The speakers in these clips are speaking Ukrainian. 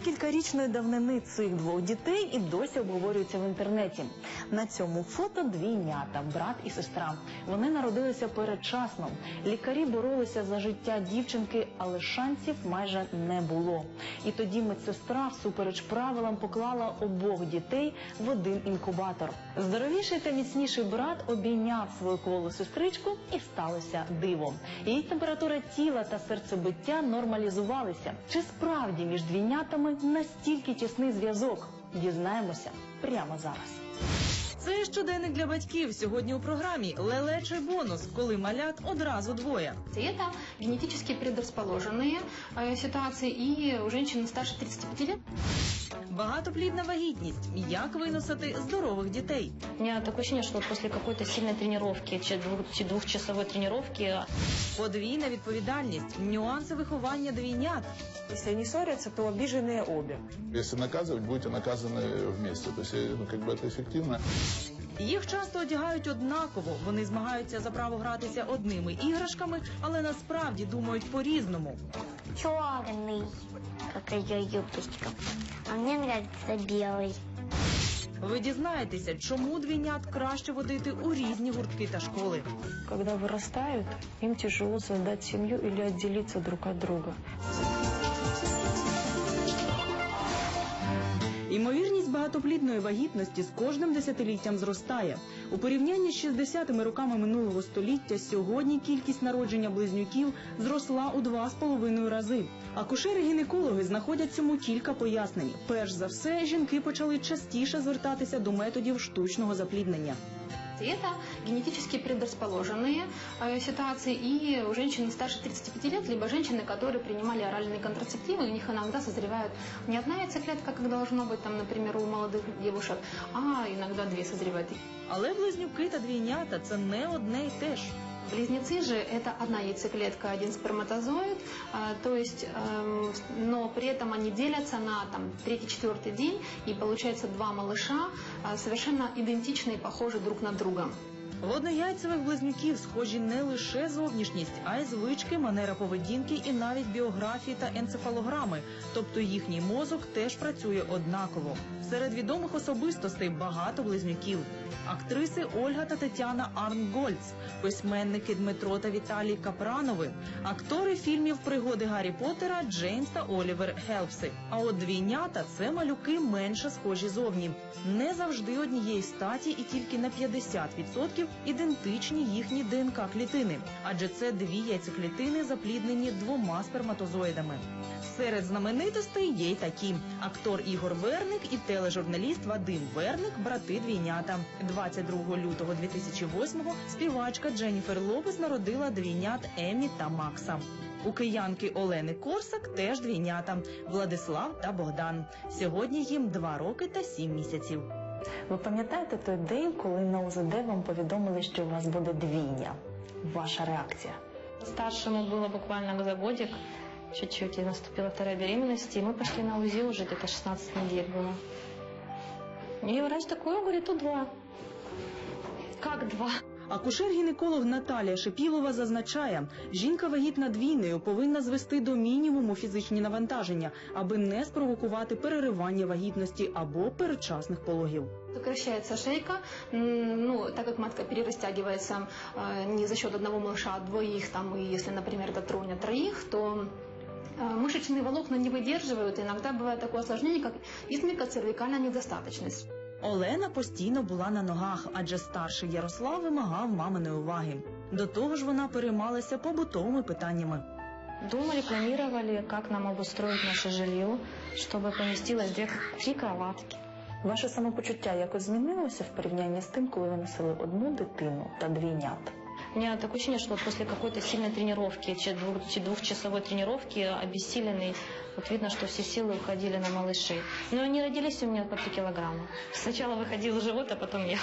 Кількарічної давнини цих двох дітей і досі обговорюється в інтернеті. На цьому фото двійнята, брат і сестра. Вони народилися передчасно. Лікарі боролися за життя дівчинки, але шансів майже не було. І тоді медсестра, всупереч правилам, поклала обох дітей в один інкубатор. Здоровіший та міцніший брат обійняв свою кволу сестричку і сталося диво. Її температура тіла та серцебиття нормалізувалися. Чи справді між двійнятами настільки тісний зв'язок? Дізнаємося прямо зараз Це щоденник для батьків. Сьогодні у програмі лелечий бонус, коли малят одразу двоє. И Это генетически предрасположенные э, ситуации, и у женщины старше 35 лет. Багатоплідна вагітність. Як виносити здорових дітей? У меня такое ощущение, что вот после какой-то сильной тренировки, чи- двух- чи двухчасовой тренировки, Подвійна відповідальність, нюанси виховання двійнят. Если они ссорятся, то обиженные обе. Если наказывать, будете наказаны вместе. То есть, э, ну, как бы это эффективно. Їх часто одягають однаково. Вони змагаються за право гратися одними іграшками, але насправді думають по-різному. черный, как ее юбочка. А мне нравится белый. Ви дізнаєтеся, чому двійнят краще водити у різні гуртки та школи. Когда вырастают, им тяжело создать семью или отделиться друг от друга. Імовірність багатоплідної вагітності з кожним десятиліттям зростає. У порівнянні з 60-ми роками минулого століття сьогодні кількість народження близнюків зросла у два з половиною рази. Акушери-гінекологи знаходять цьому кілька пояснень. Перш за все, жінки почали частіше звертатися до методів штучного запліднення. Это генетически предрасположенные э, ситуации, и у женщин старше 35 лет, либо женщины, которые принимали оральные контрацептивы, у них иногда созревают не одна яйцеклетка, как должно быть, там, например, у молодых девушек, а иногда две созревают. Але близнюки та двійнята це не одне й те ж. Близнецы же это одна яйцеклетка, один сперматозоид, а, то есть, эм, но при этом они делятся на там третий-четвертый день, и получается два малыша а, совершенно идентичные похожи друг на друга. В близнюків схожі не лише зовнішність, а й звички, манера поведінки і навіть біографії та енцефалограми. Тобто їхній мозок теж працює однаково. Серед відомих особистостей багато близнюків. Актриси Ольга та Тетяна Арнгольц, письменники Дмитро та Віталій Капранови, актори фільмів Пригоди Гаррі Поттера Джеймс та Олівер Хелпси. А от двійнята це малюки менше схожі зовні. Не завжди однієї статі і тільки на 50% ідентичні їхні ДНК клітини, адже це дві яйцеклітини, запліднені двома сперматозоїдами. Серед знаменитостей є й такі: актор Ігор Верник і тележурналіст Вадим Верник, брати двійнята. 22 лютого 2008-го співачка Дженніфер Лопес народила двійнят Емі та Макса. У киянки Олени Корсак теж двійнята Владислав та Богдан. Сьогодні їм 2 роки та 7 місяців. Ви пам'ятаєте той день, коли на УЗД вам повідомили, що у вас буде двійня? Ваша реакція? старшему было буквально за годик, чуть-чуть, и наступила вторая беременность, и мы пошли на УЗИ уже где-то 16 недель было. И врач такой, он говорит, тут два. Как два? Акушер-гінеколог Наталія Шипілова зазначає, жінка вагітна двійнею повинна звести до мінімуму фізичні навантаження, аби не спровокувати переривання вагітності або передчасних пологів. Сокращается шейка, м, ну, так как матка перерастягивается э, не за счет одного малыша, а двоих, там, и если, например, это тройня троих, то э, мышечные волокна не выдерживают. Иногда бывает такое осложнение, как исмикоцервикальная недостаточность. Олена постійно була на ногах, адже старший Ярослав вимагав маминої уваги. До того ж, вона переймалася побутовими питаннями. Думали, планировали, как нам обустроить наше жилье, чтобы поместилось две, три кроватки. Ваше самопочуття якось змінилося в порівнянні з тим, коли ви носили одну дитину та двійнят? У меня такое ощущение, что после какой-то сильной тренировки, двухчасовой тренировки, обессиленный, вот видно, что все силы уходили на малышей. Но они родились у меня по 3 килограмма. Сначала выходил живот, а потом я.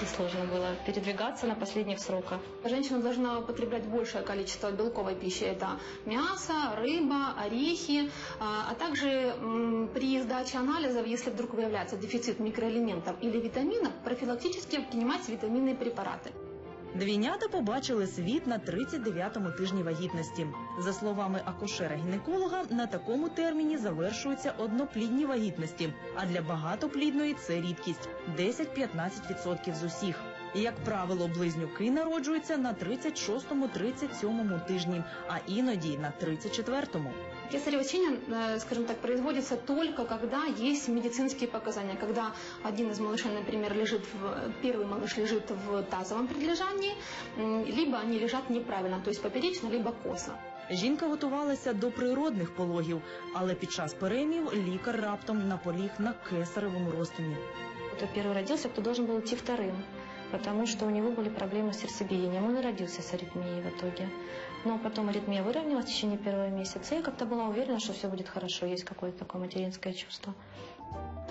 И сложно было передвигаться на последних сроках. Женщина должна употреблять большее количество белковой пищи. Это мясо, рыба, орехи, а, а также при сдаче анализов, если вдруг выявляется дефицит микроэлементов или витаминов, профилактически принимать витаминные препараты. Двійнята побачили світ на 39-му тижні вагітності. За словами акушера-гінеколога, на такому терміні завершуються одноплідні вагітності, а для багатоплідної це рідкість 10-15% з усіх. Як правило, близнюки народжуються на 36-37 тижні, а іноді на 34-му. Кесарево сечение, э, скажем так, производится только когда есть медицинские показания. Когда один из малышей, например, лежит в, первый малыш лежит в тазовом предлежании, м, либо они лежат неправильно, то есть поперечно, либо косо. Жінка готувалася до природних пологів, але під час перемів лікар раптом наполіг на кесаревому розтині. Кто первый родился, кто должен был идти вторым, потому что у него были проблемы с сердцебиением. Он и родился с аритмией в итоге. Но потом аритмия выровнялась в течение первого месяца, и я как-то была уверена, что все будет хорошо, есть какое-то такое материнское чувство.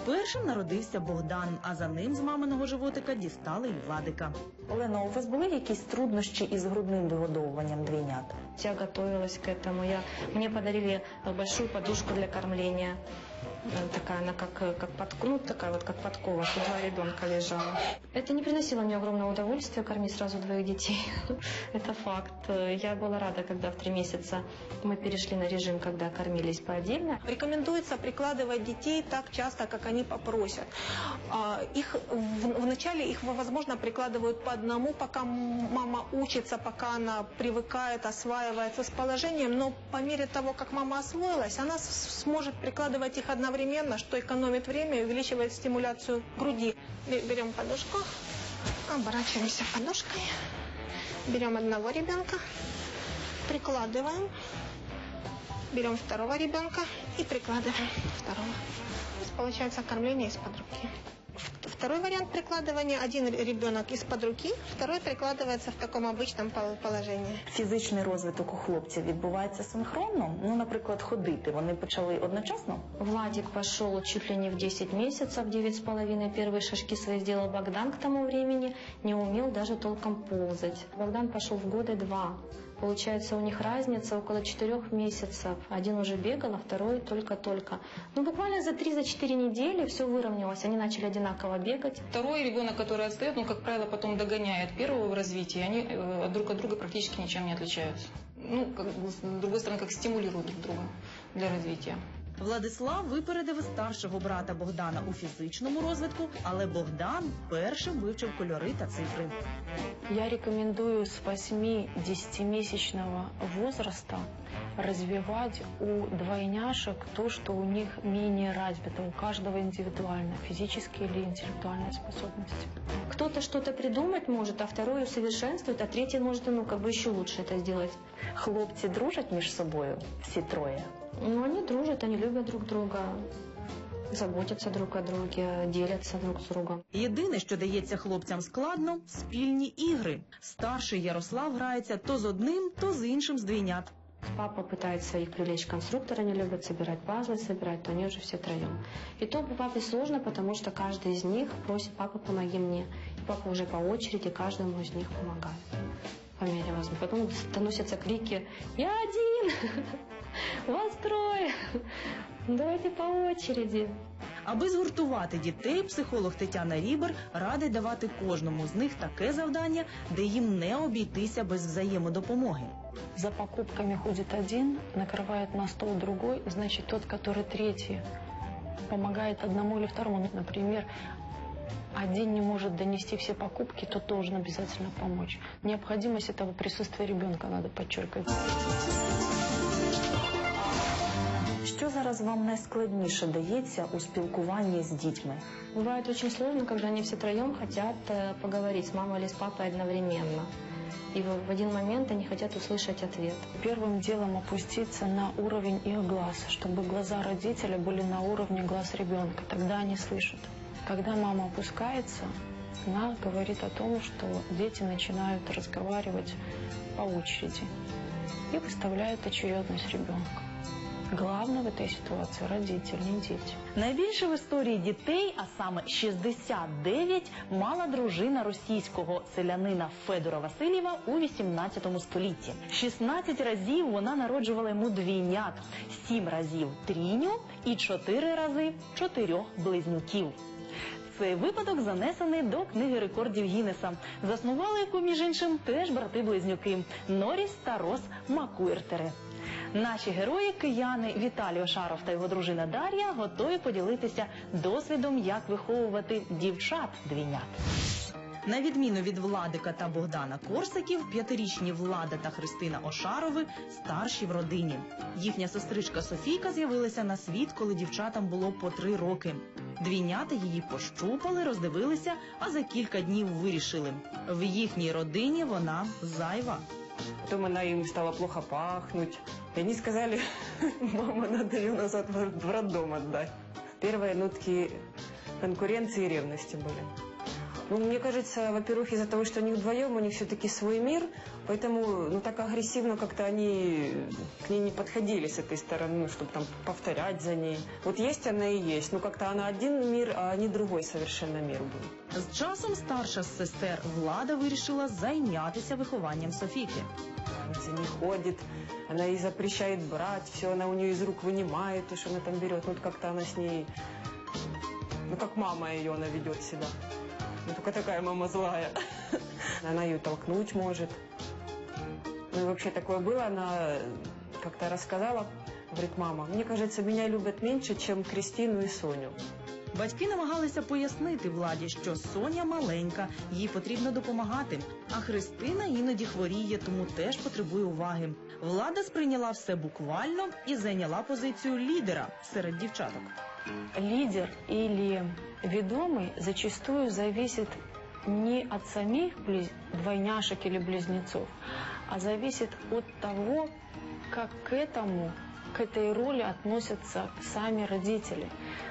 Першим народився Богдан, а за ним з маминого животика дістали й Владика. Олена, у вас були якісь труднощі із грудним вигодовуванням двійнят? Я готовилась к этому. Я, мне подарили э, большую подушку для кормления. Э, Такая она как, э, как под, ну, такая вот как подкова, что два ребенка лежала. Это не приносило мне огромного удовольствия кормить сразу двоих детей. Это факт. Э, Я была рада, когда в три месяца мы перешли на режим, когда кормились по отдельно. Рекомендуется прикладывать детей так часто, как они попросят. А, Их в- вначале их, возможно, прикладывают по одному, пока мама учится, пока она привыкает, осваивается с положением. Но по мере того, как мама освоилась, она сможет прикладывать их одновременно, что экономит время и увеличивает стимуляцию груди. Бе- Берем подушку, оборачиваемся подушкой, берем одного ребенка, прикладываем, берем второго ребенка и прикладываем второго. Получается кормление из-под руки. В- Второй вариант прикладывания. Один ребенок из-под руки, второй прикладывается в таком обычном пол- положении. Фізичний розвиток у хлопців відбувається синхронно. Ну, наприклад, ходити. Вони почали одночасно. Владик пошел чуть ли не в 10 месяцев, 9 с половиной. Первые шажки свои сделал Богдан к тому времени. Не умел даже толком ползать. Богдан пошел в годы два. Получается, у них разница около 4 месяцев. Один уже бегал, а второй только-только. Ну, буквально за 3-4 недели все выровнялось. Они начали одинаково бегать. Второй ребенок, который отстает, ну, как правило, потом догоняет первого в развитии, они э, друг от друга практически ничем не отличаются. Ну, как с другой стороны, как стимулируют друг друга для развития. Владислав випередив старшого брата Богдана у фізичному розвитку, але Богдан першим вивчив кольори та цифри. Я рекомендую с 8-10-месячного возраста развивать у двойняшек то, что у них менее развито, у каждого индивидуально, физические или интеллектуальные способности. Кто-то что-то придумать может, а второй усовершенствует, а третий может, ну, как бы еще лучше это сделать. Хлопці дружать між собою, всі троє. Ну, они дружат, они любят друг друга, заботятся друг о друге, делятся друг с другом. Єдине, що дається хлопцям складно спільні ігри. Старший Ярослав грається то з одним, то з іншим з двійнят. Папа пытается их привлечь конструктор, они любят собирать пазлы, собирать, то они уже все троем. И то папе сложно, потому что каждый из них просит, папа, помоги мне. И папа уже по очереди каждому из них помогает. По мере возможности. Потом доносятся крики «Я один! Вас трое! Давайте по очереди!» Аби згуртувати дітей, психолог Тетяна Рібер радить давати кожному з них таке завдання, де їм не обійтися без взаємодопомоги. За покупками ходит один, накрывает на стол другой, значит тот, который третий, помогает одному или второму. Ну, Например, один не может донести все покупки, тот должен обязательно помочь. Необходимость этого присутствия ребенка надо подчеркивать. Що зараз вам найскладніше дається у спілкуванні з дітьми? Бывает очень сложно, когда они все троем хотят э, поговорить с мамой или с папой одновременно. И в в один момент они хотят услышать ответ. Первым делом опуститься на уровень их глаз, чтобы глаза родителя были на уровне глаз ребенка. Тогда они слышат. Когда мама опускается, она говорит о том, что дети начинают разговаривать по очереди и выставляют очередность ребенка. Главное в этой ситуации родитель, не дети. Найбільше в історії дітей, а саме 69, мала дружина російського селянина Федора Васильєва у 18 столітті. 16 разів вона народжувала йому двійнят, 7 разів трійню і 4 рази чотирьох близнюків. Цей випадок занесений до книги рекордів Гіннеса. Заснували яку, між іншим, теж брати-близнюки Норіс та Рос Макуертери. Наші герої, кияни Віталій Ошаров та його дружина Дар'я, готові поділитися досвідом, як виховувати дівчат двійнят. На відміну від Владика та Богдана Корсаків, п'ятирічні Влада та Христина Ошарови старші в родині. Їхня сестричка Софійка з'явилася на світ, коли дівчатам було по три роки. Двійнята її пощупали, роздивилися, а за кілька днів вирішили. В їхній родині вона зайва. Потом она им стала плохо пахнуть. И они сказали, мама, надо ее назад в роддом отдать. Первые нотки конкуренции и ревности были. Ну, мне кажется, во-первых, из-за того, что они вдвоем, у них все-таки свой мир, поэтому ну, так агрессивно как-то они к ней не подходили с этой стороны, ну, чтобы там повторять за ней. Вот есть она и есть, но как-то она один мир, а они другой совершенно мир был. З часом старша з сестер Влада вирішила зайнятися вихованням Софійки. За ней ходит, она ей запрещает брать, все она у нее из рук вынимает, то, что она там берет. Ну, вот как-то она с ней, ну, как мама ее она ведет себя. Ну, только такая мама злая. Она ее толкнуть может. Ну, и вообще такое было, она как-то рассказала, говорит, мама, мне кажется, меня любят меньше, чем Кристину и Соню. Батьки намагалися пояснити владі, що Соня маленька, їй потрібно допомагати. А Христина іноді хворіє, тому теж потребує уваги. Влада сприйняла все буквально і зайняла позицію лідера серед дівчаток. Лидер или ведомый зачастую зависит не от самих близ- двойняшек или близнецов, а зависит от того, как к этому, к этой роли относятся сами родители.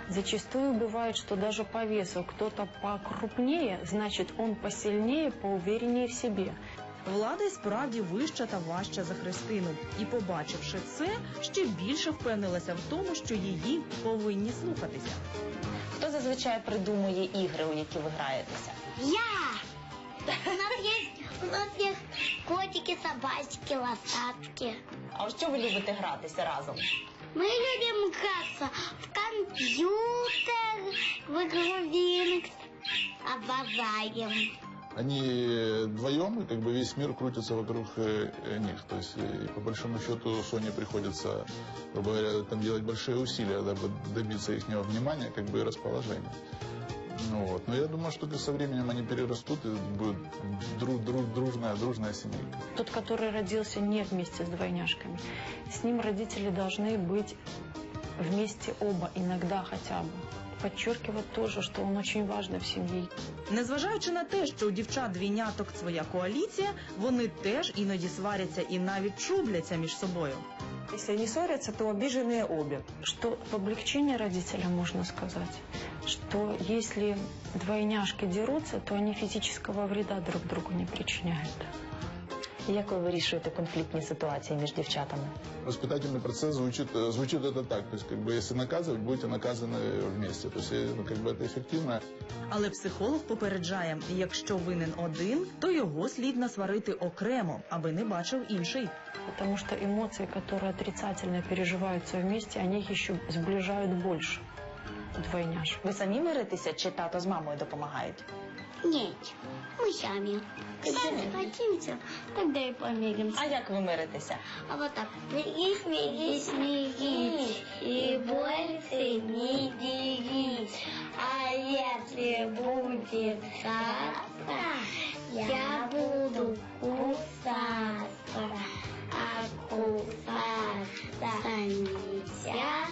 Зачастую бывает, что даже по весу кто-то покрупнее, значит он посильнее, поувереннее в себе. Влада й справді вища та важча за Христину. І, побачивши це, ще більше впевнилася в тому, що її повинні слухатися. Хто зазвичай придумує ігри, у які ви граєтеся? Я! У нас есть, у нас есть котики, собачки, лошадки. А у що ви любите гратися разом? Мы любим играться в компьютер, в игру Винкс. Обожаем. Они вдвоем, и как бы весь мир крутится вокруг э, э, них. То есть, э, по большому счету, Соне приходится, грубо говоря, там делать большие усилия, дабы добиться их внимания, как бы и расположения. Ну вот. Но я думаю, что со временем они перерастут и будет дру- дру- дружная, дружная семейка. Тот, который родился не вместе с двойняшками, с ним родители должны быть вместе оба, иногда хотя бы. Подчеркивать тоже, что он очень важный в семье. Незважаючи на те, що у дівчат двійняток своя коаліція, вони теж іноді сваряться і навіть чубляться між собою. Если они ссорятся, то обиженные обе. Что в облегчение родителям можно сказать, что если двойняшки дерутся, то они физического вреда друг другу не причиняют. Як ви вирішуєте конфліктні ситуації між дівчатами? Воспитательный процесс звучит, э, звучит это так. То есть, как бы, если наказывать, будете наказаны вместе. То есть, э, ну, как бы это эффективно. Але психолог попереджає, якщо винен один, то його слід насварити окремо, аби не бачив інший. Потому что эмоции, которые отрицательно переживаются вместе, они их еще сближают больше двойняшек. Ви самі миритеся, чи тато з мамою допомагають? Нет, мы сами. Когда захотимся, тогда и помиримся. А як ви миритеся? А вот так. Смирись, смирись, смирись, и больше не дерись. А если будет сахар, я буду кусаться. А кусаться нельзя,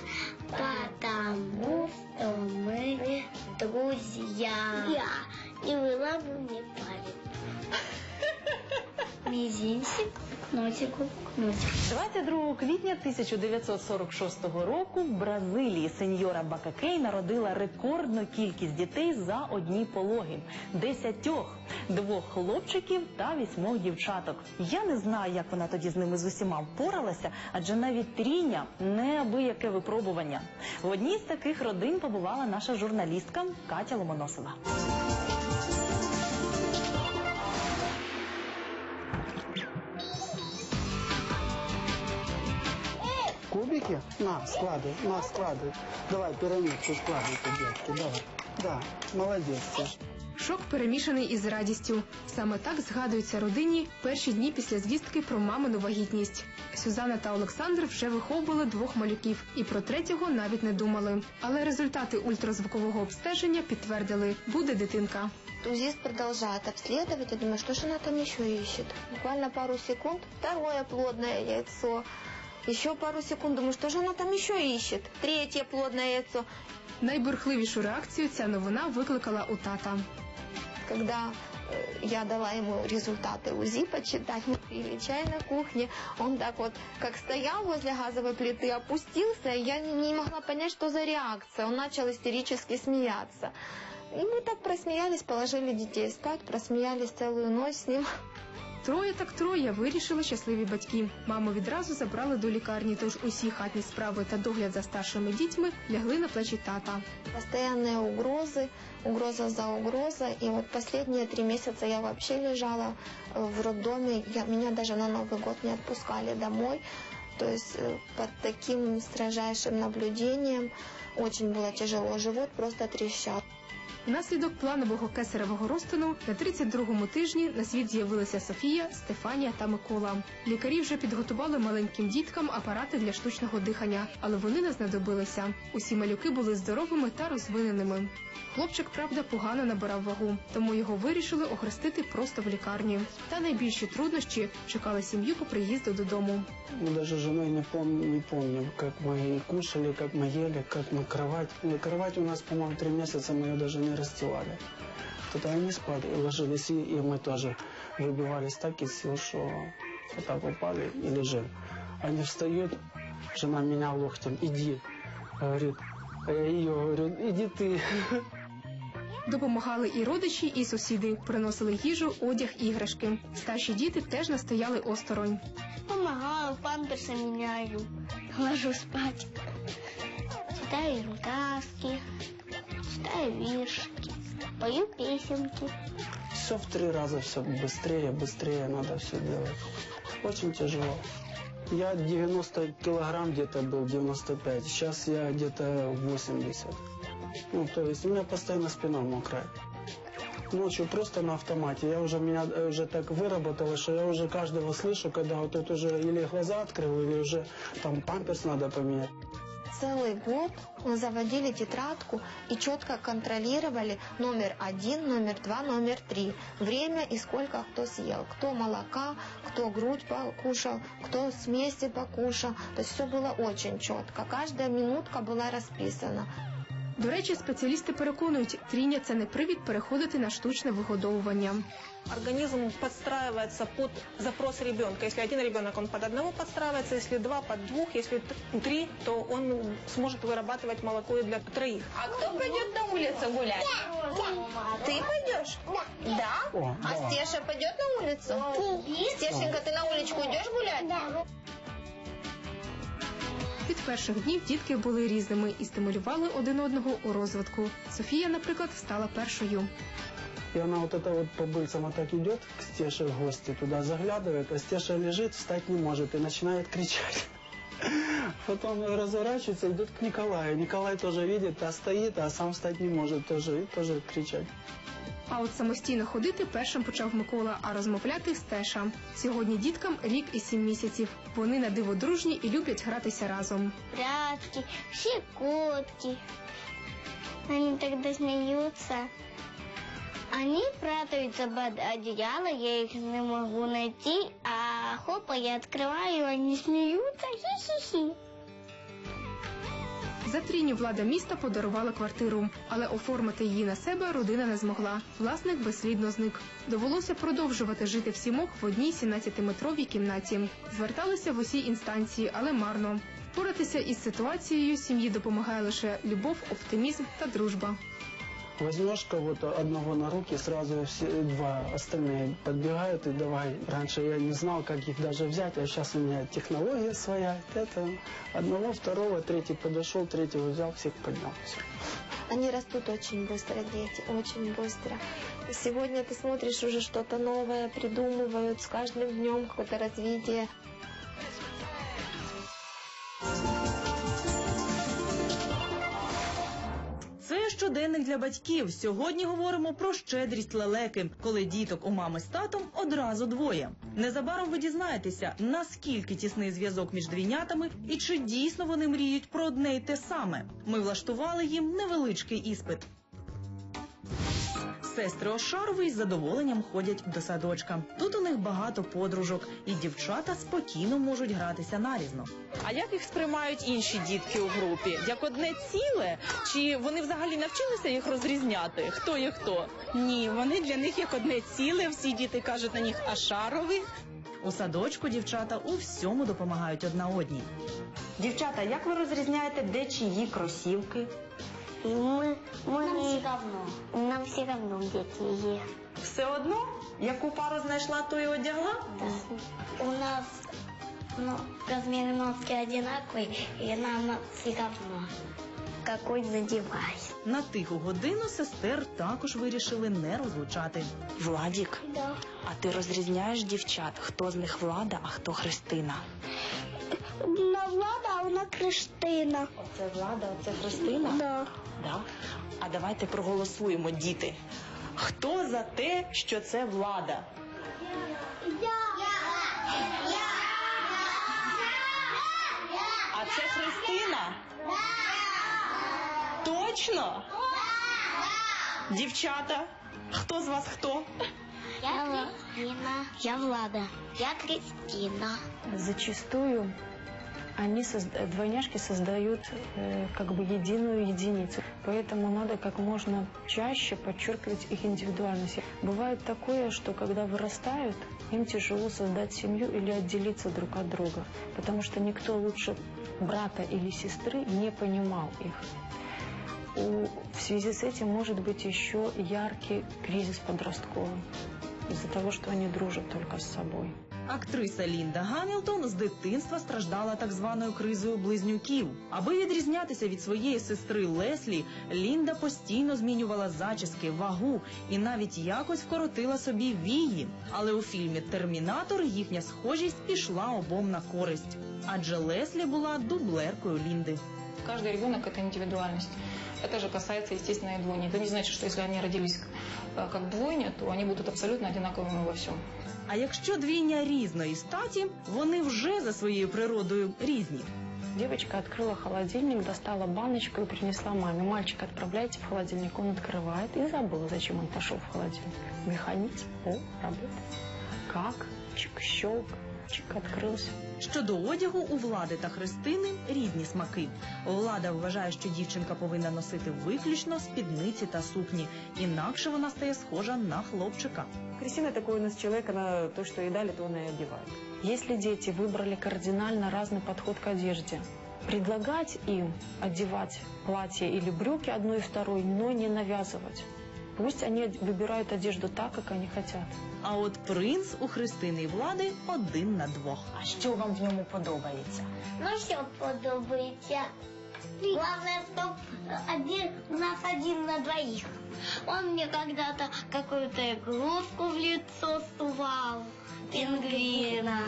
потому что мы друзья. И выламываю мне палец. Мизинчик, носику, носик. 22 квітня 1946 року в Бразилії сеньора Бакакей народила рекордну кількість дітей за одні пологи десятьох, двох хлопчиків та вісьмох дівчаток. Я не знаю, як вона тоді з ними з усіма впоралася, адже навіть трійня неабияке випробування. В одній з таких родин побувала наша журналістка Катя Ломоносова. Кубики? На, складывай, на, складывай. Давай пирамидку складывайте, детки, давай. Да, молодец. Саш. Шок перемішаний із радістю. Саме так згадуються родині перші дні після звістки про мамину вагітність. Сюзанна та Олександр вже виховували двох малюків і про третього навіть не думали. Але результати ультразвукового обстеження підтвердили, буде дитинка. УЗИст продолжает обследовать. Я думаю, что же она там еще ищет? Буквально пару секунд. Второе плодное яйцо. Еще пару секунд. Думаю, что же она там еще ищет? Третье плодное яйцо. Найбурхливішу реакцію ця новина викликала у тата. Когда э, я дала ему результаты УЗИ почитать, мы пили чай на кухне, он так вот, как стоял возле газовой плиты, опустился, и я не могла понять, что за реакция. Он начал истерически смеяться. И мы так просмеялись, положили детей спать, просмеялись целую ночь с ним. Троє так троє вирішили щасливі батьки. Маму відразу забрали до лікарні, тож усі хатні справи та догляд за старшими дітьми лягли на плечі тата. Постоянные угрозы, угроза за угрозой. И вот последние три месяца я вообще лежала э, в роддоме. Я, меня даже на Новый год не отпускали домой. То есть э, под таким строжайшим наблюдением очень было тяжело. Живот просто трещал. Внаслідок планового кесаревого розтину на 32-му тижні на світ з'явилися Софія, Стефанія та Микола. Лікарі вже підготували маленьким діткам апарати для штучного дихання, але вони не знадобилися. Усі малюки були здоровими та розвиненими. Хлопчик, правда, погано набирав вагу, тому його вирішили охрестити просто в лікарні. Та найбільші труднощі чекали сім'ю по приїзду додому. Мы даже с женой не, пом- не помним, как мы кушали, как мы ели, как мы кровать. Ну, кровать у нас, по-моему, три месяца мы ее даже не расстилали. Тогда они спали, ложились, и, и мы тоже выбивались так из сил, что вот так упали и лежим. Они встают, жена меня локтем, иди, говорит. А я ее говорю, иди ты. Допомагали і родичі, і сусіди, приносили їжу, одяг, іграшки. Старші діти теж настояли осторонь. Помогаю, памперсы меняю, ложу спать. Читаю им сказки, Читаю пою песенки. Все в три раза, все быстрее, быстрее надо все делать. Очень тяжело. Я 90 килограмм где-то был, 95. Сейчас я где-то 80. Ну, то есть у меня постоянно спина мокрая. Ночью просто на автомате. Я уже меня э, уже так выработало, что я уже каждого слышу, когда вот тут уже или глаза открыл, или уже там памперс надо поменять. Целый год мы заводили тетрадку и четко контролировали номер один, номер два, номер три. Время и сколько кто съел. Кто молока, кто грудь покушал, кто смеси покушал. То есть все было очень четко. Каждая минутка была расписана. До речі, спеціалісти переконують, трійня це не привід переходити на штучне вигодовування. Организм подстраивается под запрос ребенка. Если один ребенок, он под одного подстраивается, если два, под двух, если т- три, то он сможет вырабатывать молоко и для троих. А кто пойдет на улицу гулять? Ты пойдешь? Да? О, А да. Стеша пойдет на улицу? Стешенька, ты на уличку идешь гулять? Від перших днів дітки були різними і стимулювали один одного у розвитку. Софія, наприклад, стала першою. И она вот это вот по быльцам вот так идет к Стеше в гости, туда заглядывает, а Стеша лежит, встать не может и начинает кричать. Потом разворачивается, идет к Николаю. Николай тоже видит, а стоит, а сам встать не может тоже, и тоже кричать. А от самостійно ходити першим почав Микола, а розмовляти Стеша. Сьогодні діткам рік і сім місяців. Вони на диво дружні і люблять гратися разом. Прятки, щекотки. Они тогда смеются. Они прятаются под одеяло, я их не могу найти, а хопа, я открываю, они смеются, хи-хи-хи. За трійню влада міста подарувала квартиру, але оформити її на себе родина не змогла. Власник безслідно зник. Довелося продовжувати жити в сімох в одній 17-метровій кімнаті. Зверталися в усі інстанції, але марно. Впоратися із ситуацією сім'ї допомагає лише любов, оптимізм та дружба. Возьмешь кого-то одного на руки, сразу все два остальные подбегают и давай. Раньше я не знал, как их даже взять, а сейчас у меня технология своя. Это одного, второго, третий подошел, третьего взял, всех поднял. Всё. Они растут очень быстро, дети, очень быстро. Сегодня ты смотришь уже что-то новое, придумывают с каждым днем какое-то развитие. Щоденник для батьків. Сьогодні говоримо про щедрість лелеки, коли діток у мами з татом одразу двоє. Незабаром ви дізнаєтеся, наскільки тісний зв'язок між двійнятами і чи дійсно вони мріють про одне й те саме. Ми влаштували їм невеличкий іспит. Сестри Ошарові з задоволенням ходять до садочка. Тут у них багато подружок, і дівчата спокійно можуть гратися нарізно. А як їх сприймають інші дітки у групі? Як одне ціле? Чи вони взагалі навчилися їх розрізняти? Хто є хто? Ні, вони для них як одне ціле. Всі діти кажуть на них Ашарови. У садочку дівчата у всьому допомагають одна одній. Дівчата, як ви розрізняєте, де чиї кросівки? Мы, мы... Нам все равно. Нам все равно, где чьи. Все одно, яку пару знайшла, то і одягла? У нас ну, размер носки одинаковый, и нам все равно, какой надевай. На тиху годину сестер також вирішили не розлучати. Владік, Да. а ти розрізняєш дівчат, хто з них влада, а хто Христина? На Влада, а вона Криштина. Оце влада, оце Христина? Да. Да? А давайте проголосуємо, діти. Хто за те, що це влада? А це Христина? Точно? Дівчата, хто з вас хто? Я Кристина. Я Влада. Я Кристина. Зачастую они созда- двойняшки создают э, как бы единую единицу. Поэтому надо как можно чаще подчеркивать их индивидуальность. Бывает такое, что когда вырастают, им тяжело создать семью или отделиться друг от друга, потому что никто лучше брата или сестры не понимал их. У- в связи с этим может быть еще яркий кризис подростковый из-за того, что они дружат только с собой. Актриса Лінда Гамілтон з дитинства страждала так званою кризою близнюків. Аби відрізнятися від своєї сестри Леслі, Лінда постійно змінювала зачіски, вагу і навіть якось вкоротила собі вії. Але у фільмі Термінатор їхня схожість пішла обом на користь, адже Леслі була дублеркою Лінди. Каждый ребенок это индивидуальность. Это же касается, естественно, и двойни. Это не значит, что если они родились э, как двойня, то они будут абсолютно одинаковыми во всем. А якщо двійня різної статі, вони вже за своєю природою різні. Девочка открыла холодильник, достала баночку и принесла маме. Мальчик отправляйте в холодильник, он открывает и забыл, зачем он пошел в холодильник. Механизм, о, работает. Как? Чик, щелк, чик, открылся. Щодо одягу, у влади та Христини різні смаки. Влада вважає, що дівчинка повинна носити виключно спідниці та сукні, інакше вона стає схожа на хлопчика. Кристина такой у нас человек, она то, что ей дали, то она и одевает. Если дети выбрали кардинально разный подход к одежде, предлагать им одевать платье или брюки одной и второй, но не навязывать. Пусть они выбирают одежду так, как они хотят. А от принц у Христини і влади один на двох. А що вам в ньому подобається? Ну все подобається. Главное, чтоб один, у нас один на двоих. Он мне когда-то какую-то игрушку в лицо сувал. Пингвина.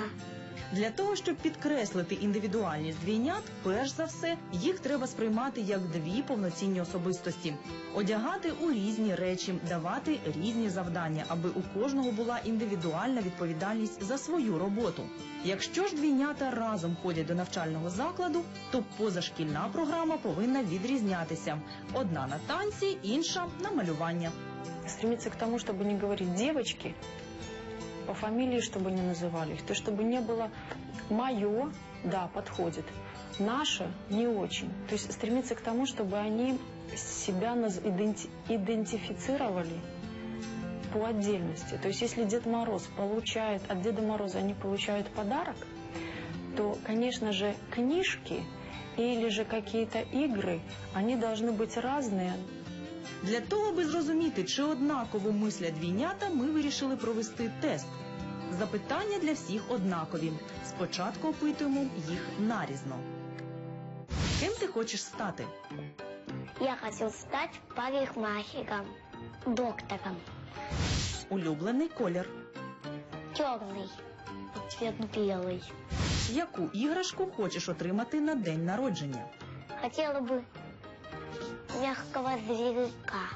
Для того, щоб підкреслити індивідуальність двійнят, перш за все, їх треба сприймати як дві повноцінні особистості, одягати у різні речі, давати різні завдання, аби у кожного була індивідуальна відповідальність за свою роботу. Якщо ж двійнята разом ходять до навчального закладу, то позашкільна програма повинна відрізнятися: одна на танці, інша на малювання. Стремиться к тому, чтобы не говорить девочки, по фамилии, чтобы не называли их. То, есть, чтобы не было мое, да, подходит, наше не очень. То есть стремиться к тому, чтобы они себя иденти- идентифицировали по отдельности. То есть если Дед Мороз получает, от Деда Мороза они получают подарок, то, конечно же, книжки или же какие-то игры, они должны быть разные, Для того, аби зрозуміти, чи однаково мислять двійнята, ми вирішили провести тест. Запитання для всіх однакові. Спочатку опитуємо їх нарізно. Ким ти хочеш стати? Я хотел стать парикмахером, доктором. Улюблений колір. Черный, цвет белый. Яку іграшку хочеш отримати на день народження? Хотела бы мягкого зверька.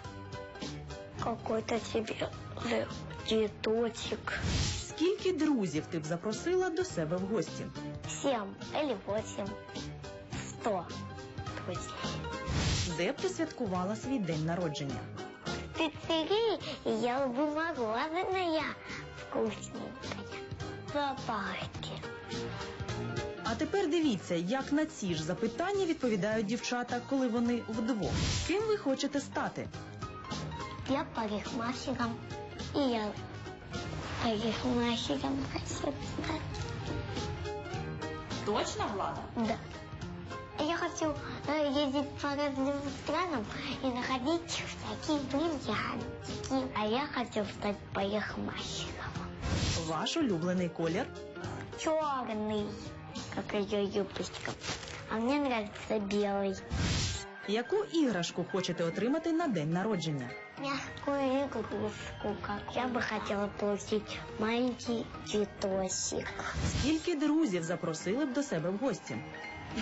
Какой-то тебе цветочек. Скільки друзів ти б запросила до себе в гості? Семь или восемь. Сто друзей. Де б ти святкувала свій день народження? В пиццерии ел бы мороженое вкусненькое. А тепер дивіться, як на ці ж запитання відповідають дівчата, коли вони вдвох. Ким ви хочете стати? Я парикмахером. И я парикмахером хочу стать. Точно, Влада? Да. Я хочу э, ездить по разным странам и находить всякие бриллиантики. А я хочу стать парикмахером. Ваш улюблений колір? Черный, как ее юбочка. А мне нравится белый. Яку іграшку хочете отримати на день народження? Мягкую игрушку, как я бы хотела получить маленький цветочек. Скільки друзів запросили б до себе в гості?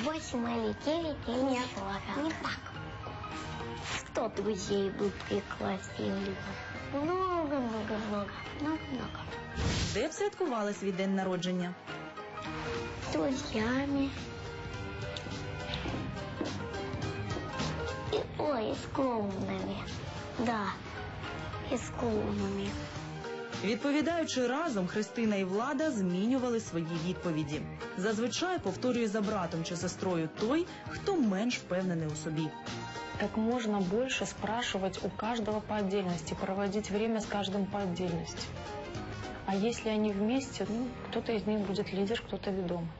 Восемь или девять или не сорок. Не так. Сто друзей бы пригласили. Много-много-много. Много-много. Де б святкували свій день народження? С друзьями. И, ой, и с клоунами. Да, и с клоунами. Відповідаючи разом, Христина і Влада змінювали свої відповіді. Зазвичай повторює за братом чи сестрою той, хто менш впевнений у собі. Как можно больше спрашивать у каждого по отдельности, проводить время с каждым по отдельности. А если они вместе, ну, кто-то из них будет лидер, кто-то ведомый.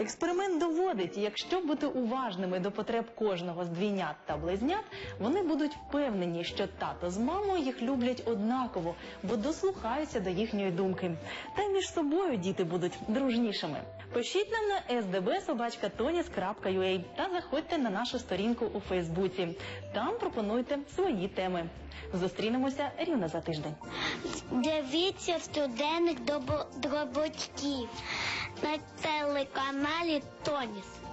Експеримент доводить, якщо бути уважними до потреб кожного з двійнят та близнят, вони будуть впевнені, що тато з мамою їх люблять однаково, бо дослухаються до їхньої думки. Та й між собою діти будуть дружнішими. Пишіть нам на sdb.tonis.ua та заходьте на нашу сторінку у Фейсбуці. Там пропонуйте свої теми. Зустрінемося рівно за тиждень. Дивіться студенних дроботків на телеканалі valetones.